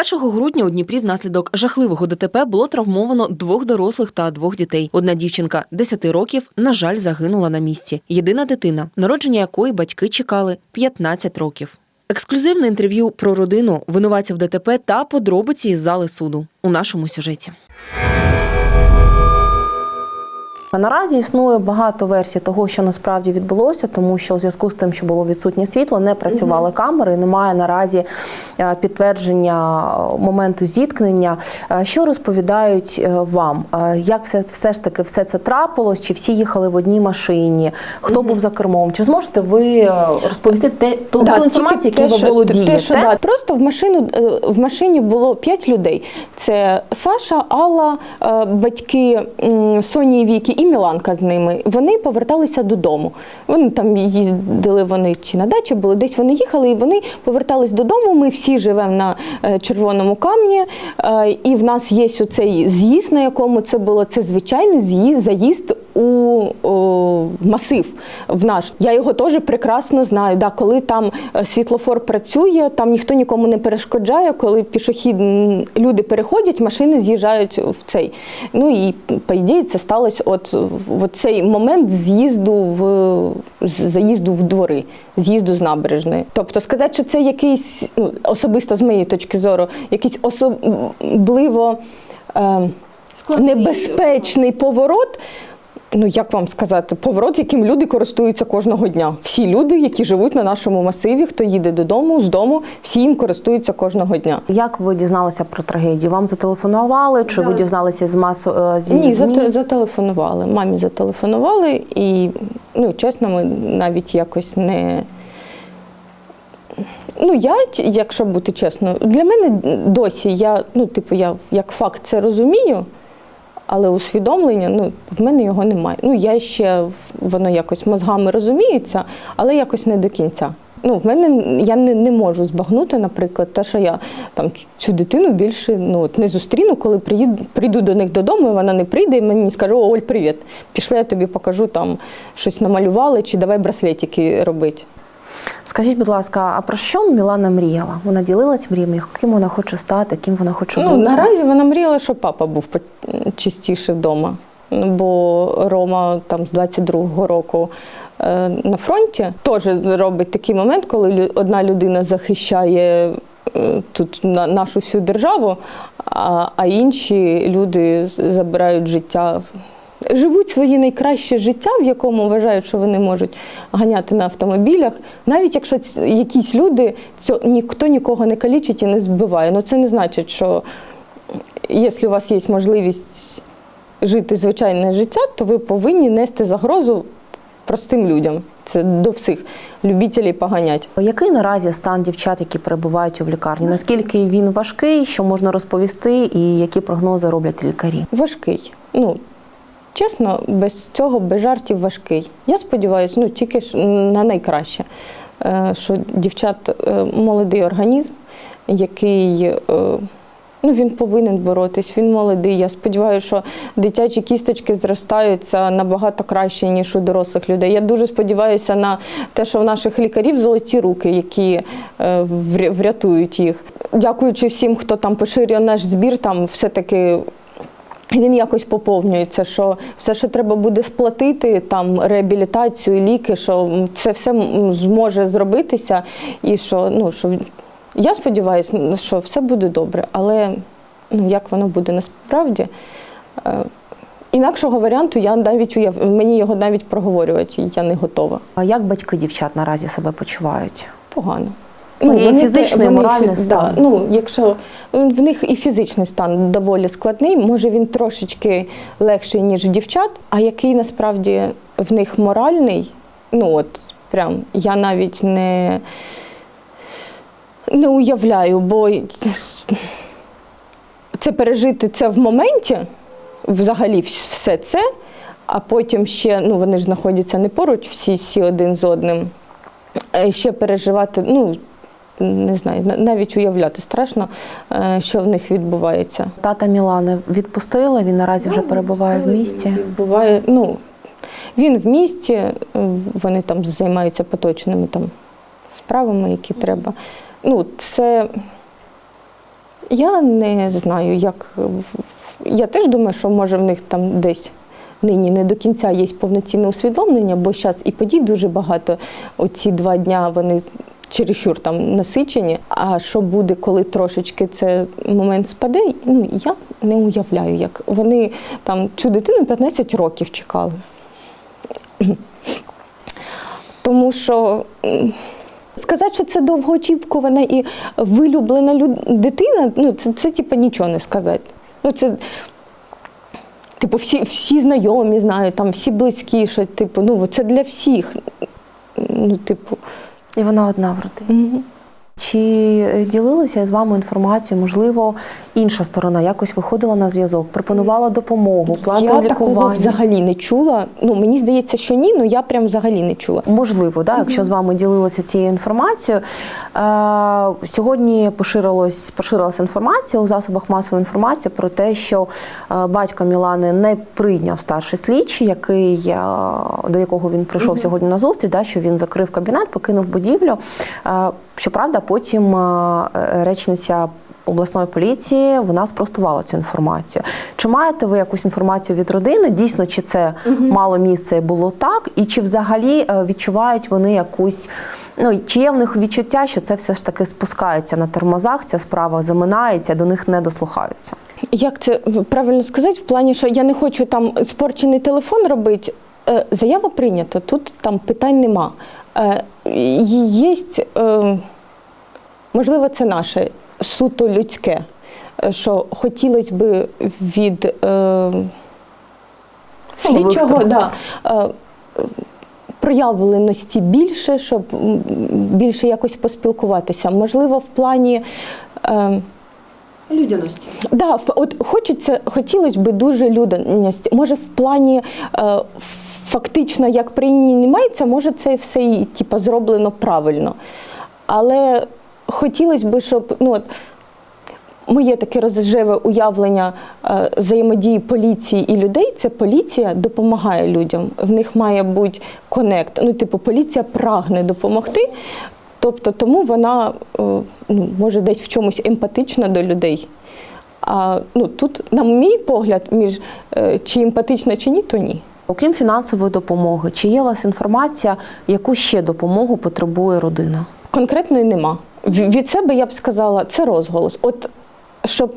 1 грудня у Дніпрі внаслідок жахливого ДТП було травмовано двох дорослих та двох дітей. Одна дівчинка 10 років, на жаль, загинула на місці. Єдина дитина, народження якої батьки чекали 15 років. Ексклюзивне інтерв'ю про родину, винуватців ДТП та подробиці із зали суду у нашому сюжеті. А Наразі існує багато версій того, що насправді відбулося, тому що у зв'язку з тим, що було відсутнє світло, не працювали камери, немає наразі е, підтвердження е, моменту зіткнення. Е, Що розповідають вам? Як все, все ж таки все це трапилось? Чи всі їхали в одній машині? Хто був за кермом? Чи зможете ви розповісти те, ту, Да, ту інформацію, яку ви володієте? те, що, да, Просто в машину в машині було п'ять людей: це Саша, Алла, батьки Соні і Віки і Міланка з ними. Вони поверталися додому. Вони там їздили вони чи на дачі були, десь вони їхали, і вони повертались додому. Ми всі живемо на е, червоному камні, е, і в нас є оцей з'їзд, на якому це було. Це звичайний з'їзд, заїзд у о, масив в наш. Я його теж прекрасно знаю. Да, коли там е, світлофор працює, там ніхто нікому не перешкоджає. Коли пішохід люди переходять, машини з'їжджають в цей. Ну і по ідеї це сталося от в цей момент з'їзду в заїзду в двори, з'їзду з набережної. Тобто сказати, що це якийсь ну, особисто з моєї точки зору, якийсь особливо. Е, небезпечний поворот. Ну, як вам сказати, поворот, яким люди користуються кожного дня. Всі люди, які живуть на нашому масиві, хто їде додому, з дому, всі їм користуються кожного дня. Як ви дізналися про трагедію? Вам зателефонували? Чи ви дізналися з масу е, зі Ні, ЗМІ? зате- зателефонували. Мамі зателефонували, і, ну, чесно, ми навіть якось не. Ну, я, якщо бути чесно, для мене досі я, ну, типу, я як факт це розумію, але усвідомлення, ну, в мене його немає. Ну, я ще воно якось мозгами розуміється, але якось не до кінця. Ну, в мене я не, не можу збагнути, наприклад, те, що я там цю дитину більше ну, от не зустріну, коли приїду, прийду до них додому, і вона не прийде і мені скаже, Оль, привіт. Пішли, я тобі покажу там щось намалювали, чи давай браслетики робити. Скажіть, будь ласка, а про що Мілана мріяла? Вона ділилась мріями, ким вона хоче стати, ким вона хоче Ну, бути? наразі вона мріяла, щоб папа був частіше вдома. Ну, Бо Рома там з 22-го року е, на фронті теж робить такий момент, коли одна людина захищає е, тут на, нашу всю державу, а, а інші люди забирають життя. Живуть своє найкраще життя, в якому вважають, що вони можуть ганяти на автомобілях, навіть якщо якісь люди цьо, ніхто нікого не калічить і не збиває. Ну це не значить, що якщо у вас є можливість жити звичайне життя, то ви повинні нести загрозу простим людям. Це до всіх любителів поганять. Який наразі стан дівчат, які перебувають у лікарні? Наскільки він важкий, що можна розповісти, і які прогнози роблять лікарі? Важкий. Ну, чесно, без цього, без жартів важкий. Я сподіваюся, ну тільки ж на найкраще, Е, що дівчат е, молодий організм, який. е, Ну, він повинен боротись, він молодий. Я сподіваюся, що дитячі кісточки зростаються набагато краще, ніж у дорослих людей. Я дуже сподіваюся на те, що в наших лікарів золоті руки, які врятують їх. Дякуючи всім, хто там поширює наш збір, там все-таки він якось поповнюється, що все, що треба буде сплатити, там реабілітацію, ліки, що це все зможе зробитися, і що ну що я сподіваюся, що все буде добре, але ну як воно буде насправді. е, Інакшого варіанту я навіть уяв... мені його навіть проговорювати я не готова. А як батьки дівчат наразі себе почувають? Погано. Ну, є вони фізичний, вони моральний фі- стан. Да, ну, якщо в них і фізичний стан доволі складний, може він трошечки легший, ніж в дівчат, а який насправді в них моральний, ну от прям я навіть не, не уявляю, бо це пережити це в моменті, взагалі все це, а потім ще ну вони ж знаходяться не поруч, всі, всі один з одним. Е, Ще переживати, ну не знаю, навіть уявляти страшно, е, що в них відбувається. Тата Мілани відпустила, він наразі вже перебуває в місті. Відбуває, ну, він в місті, е, вони там займаються поточними там справами, які треба. Ну, це Я не знаю, як. Я теж думаю, що може в них там десь нині не до кінця є повноцінне усвідомлення, бо зараз і подій дуже багато. Оці два дня вони чересчур там насичені. А що буде, коли трошечки цей момент спаде? Ну я не уявляю, як вони там цю дитину 15 років чекали. Тому що сказати, що це довгоочікувана і вилюблена люд- дитина, ну це, це типу, нічого не сказати. Ну, це, типу, всі, всі знайомі знають, там, всі близькі, що, типу, ну, це для всіх. Ну, типу, І вона одна в родині. мгм. Чи е, ділилися з вами інформацією? Можливо, інша сторона якось виходила на зв'язок, пропонувала допомогу, плату я такого взагалі не чула. Ну, мені здається, що ні, але я прям взагалі не чула. Можливо, да, якщо з вами ділилися цією інформацією. Е, сьогодні поширилось, поширилася інформація у засобах масової інформації про те, що е, батько Мілани не прийняв старший слідчий, який, е, до якого він прийшов сьогодні на зустріч, да, що він закрив кабінет, покинув будівлю. Е, щоправда, потім е, речниця. Обласної поліції вона спростувала цю інформацію. Чи маєте ви якусь інформацію від родини? Дійсно, чи це мало місце і було так, і чи взагалі е, відчувають вони якусь, ну чи є в них відчуття, що це все ж таки спускається на тормозах, ця справа заминається, до них не дослухаються? Як це правильно сказати? В плані, що я не хочу там спорчений телефон робити. Е, Заява прийнята, тут там питань нема. Є, е, можливо, це наше суто людське, е, що хотілося б від е, слідчого да, е, проявленості більше, щоб більше якось поспілкуватися. Можливо, в плані. Е, Людяності. Да, от хочеться, хотілося б дуже людяності. Може, в плані е, фактично, як при ній не може це все і типу, зроблено правильно. Але хотілося б, щоб ну, от, моє таке розживе уявлення е, взаємодії поліції і людей це поліція допомагає людям. В них має бути конект. Ну, типу, поліція прагне допомогти. Тобто, тому вона е, ну, може десь в чомусь емпатична до людей. А ну, тут, на мій погляд, між е, чи емпатична, чи ні, то ні. Окрім фінансової допомоги, чи є у вас інформація, яку ще допомогу потребує родина? Конкретної нема. Від себе я б сказала, це розголос. От щоб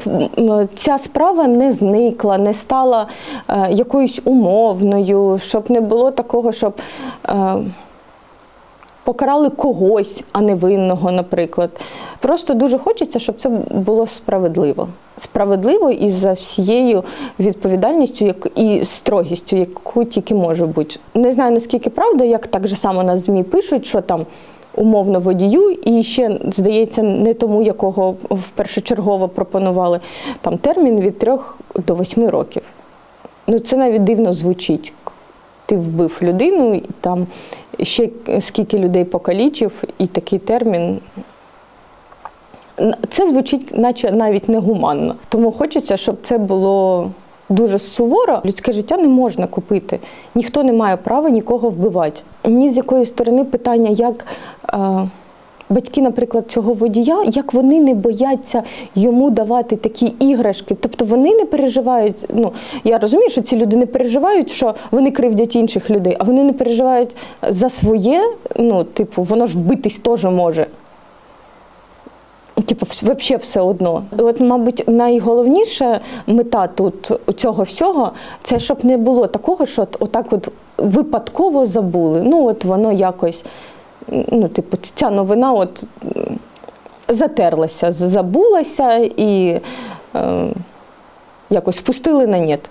ця справа не зникла, не стала е, якоюсь умовною, щоб не було такого, щоб е, покарали когось, а не винного, наприклад. Просто дуже хочеться, щоб це було справедливо. Справедливо і за всією відповідальністю як- і строгістю, яку тільки може бути. Не знаю наскільки правда, як так же само на ЗМІ пишуть, що там умовно водію, і ще, здається, не тому, якого в першочергово пропонували там термін від трьох до восьми років. Ну це навіть дивно звучить. Ти вбив людину, і там ще скільки людей покалічив, і такий термін. Це звучить, наче навіть негуманно. Тому хочеться, щоб це було дуже суворо. Людське життя не можна купити. Ніхто не має права нікого вбивати. Ні з якої сторони питання, як. Е, Батьки, наприклад, цього водія, як вони не бояться йому давати такі іграшки. Тобто вони не переживають. Ну я розумію, що ці люди не переживають, що вони кривдять інших людей, а вони не переживають за своє. Ну, типу, воно ж вбитись теж може. Типу, взагалі все одно. І От, мабуть, найголовніша мета тут цього всього це щоб не було такого, що от, отак от випадково забули. Ну, от воно якось, ну, типу, ця новина от затерлася, забулася і е, якось спустили на нет.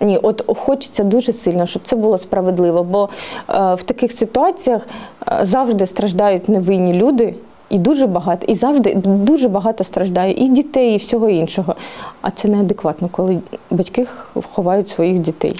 Ні, от хочеться дуже сильно, щоб це було справедливо, бо е, в таких ситуаціях е, завжди страждають невинні люди, і дуже багато, і завжди дуже багато страждає і дітей, і всього іншого. А це неадекватно, коли батьки ховають своїх дітей.